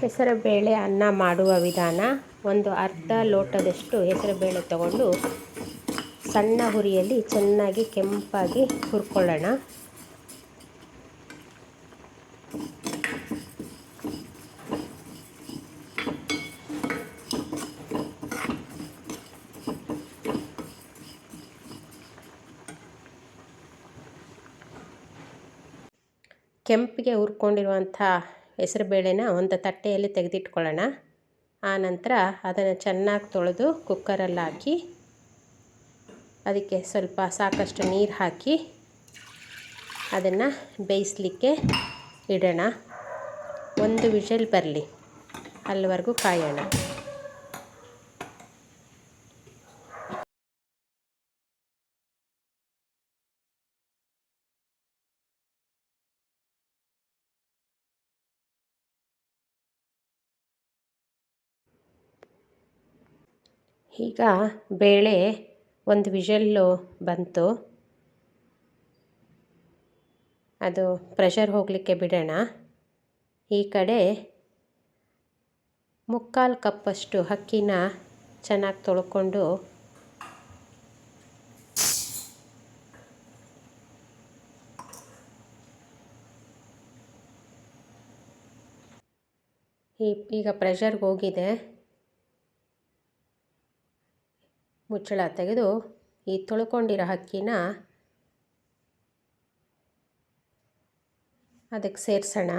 ಹೆಸರುಬೇಳೆ ಅನ್ನ ಮಾಡುವ ವಿಧಾನ ಒಂದು ಅರ್ಧ ಲೋಟದಷ್ಟು ಹೆಸರುಬೇಳೆ ತಗೊಂಡು ಸಣ್ಣ ಹುರಿಯಲ್ಲಿ ಚೆನ್ನಾಗಿ ಕೆಂಪಾಗಿ ಹುರ್ಕೊಳ್ಳೋಣ. ಕೆಂಪಿಗೆ ಹುರ್ಕೊಂಡಿರುವಂಥ ಹೆಸರುಬೇಳೆನ ಒಂದು ತಟ್ಟೆಯಲ್ಲಿ ತೆಗೆದಿಟ್ಕೊಳ್ಳೋಣ. ಆನಂತರ ಅದನ್ನು ಚೆನ್ನಾಗಿ ತೊಳೆದು ಕುಕ್ಕರಲ್ಲಿ ಹಾಕಿ ಅದಕ್ಕೆ ಸ್ವಲ್ಪ ಸಾಕಷ್ಟು ನೀರು ಹಾಕಿ ಅದನ್ನು ಬೇಯಿಸಲಿಕ್ಕೆ ಇಡೋಣ. ಒಂದು ವಿಷಲ್ ಬರಲಿ ಅಲ್ಲಿವರೆಗೂ ಕಾಯೋಣ. ಈಗ ಬೇಳೆ ಒಂದು ವಿಷಲ್ಲು ಬಂತು. ಅದು ಪ್ರೆಷರ್ ಹೋಗಲಿಕ್ಕೆ ಬಿಡೋಣ. ಈ ಕಡೆ ಮುಕ್ಕಾಲು ಕಪ್ಪಷ್ಟು ಅಕ್ಕಿನ ಚೆನ್ನಾಗಿ ತೊಳ್ಕೊಂಡು ಈಗ ಪ್ರೆಷರ್ಗೆ ಹೋಗಿದೆ. ಮುಚ್ಚಳ ತೆಗೆದು ಈ ತೊಳ್ಕೊಂಡಿರೋ ಅಕ್ಕಿನ ಅದಕ್ಕೆ ಸೇರಿಸೋಣ.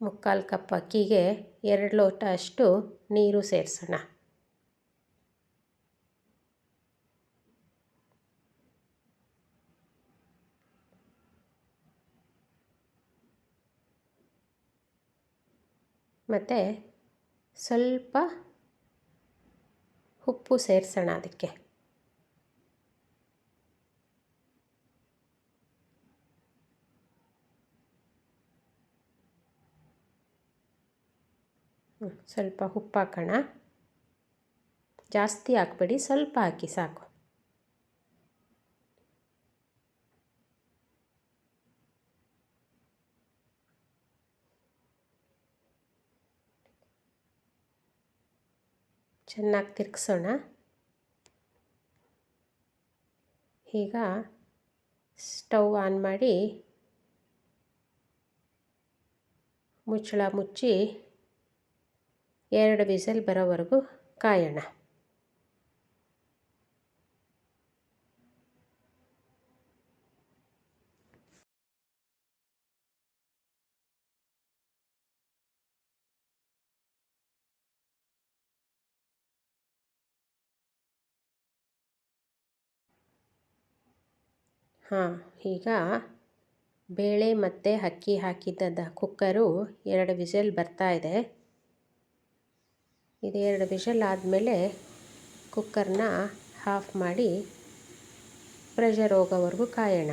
ಮುಕ್ಕಾಲು ಕಪ್ ಅಕ್ಕಿಗೆ ಎರಡು ಲೋಟ ಅಷ್ಟು ನೀರು ಸೇರಿಸೋಣ. ಮತ್ತು ಸ್ವಲ್ಪ ಉಪ್ಪು ಸೇರಿಸೋಣ ಅದಕ್ಕೆ. ಸ್ವಲ್ಪ ಉಪ್ಪು ಹಾಕೋಣ ಜಾಸ್ತಿ ಹಾಕ್ಬೇಡಿ ಸ್ವಲ್ಪ ಹಾಕಿ ಸಾಕು. ಚೆನ್ನಾಗಿ ತಿರ್ಗಿಸೋಣ. ಈಗ ಸ್ಟವ್ ಆನ್ ಮಾಡಿ ಮುಚ್ಚಳ ಮುಚ್ಚಿ ಎರಡು ವಿಸಲ್ ಬರೋವರೆಗೂ ಕಾಯೋಣ. ಹಾಂ, ಈಗ ಬೇಳೆ ಮತ್ತು ಅಕ್ಕಿ ಹಾಕಿದ್ದದ ಕುಕ್ಕರು ಎರಡು ವಿಷಲ್ ಬರ್ತಾ ಇದೆ. ಇದು ಎರಡು ವಿಷಲ್ ಆದಮೇಲೆ ಕುಕ್ಕರ್ನ ಹಾಫ್ ಮಾಡಿ ಪ್ರೆಷರ್ ಹೋಗೋವರೆಗೂ ಕಾಯೋಣ.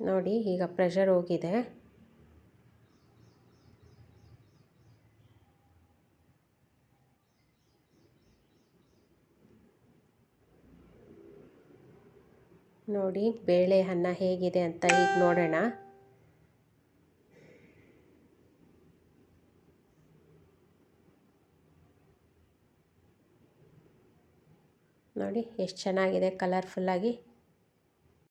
ನೋಡಿ, ಈಗ ಪ್ರೆಷರ್ ಹೋಗಿದೆ. ನೋಡಿ ಬೇಳೆ ಅನ್ನ ಹೇಗಿದೆ ಅಂತ ಈಗ ನೋಡೋಣ. ನೋಡಿ ಎಷ್ಟು ಚೆನ್ನಾಗಿದೆ ಕಲರ್ಫುಲ್ಲಾಗಿ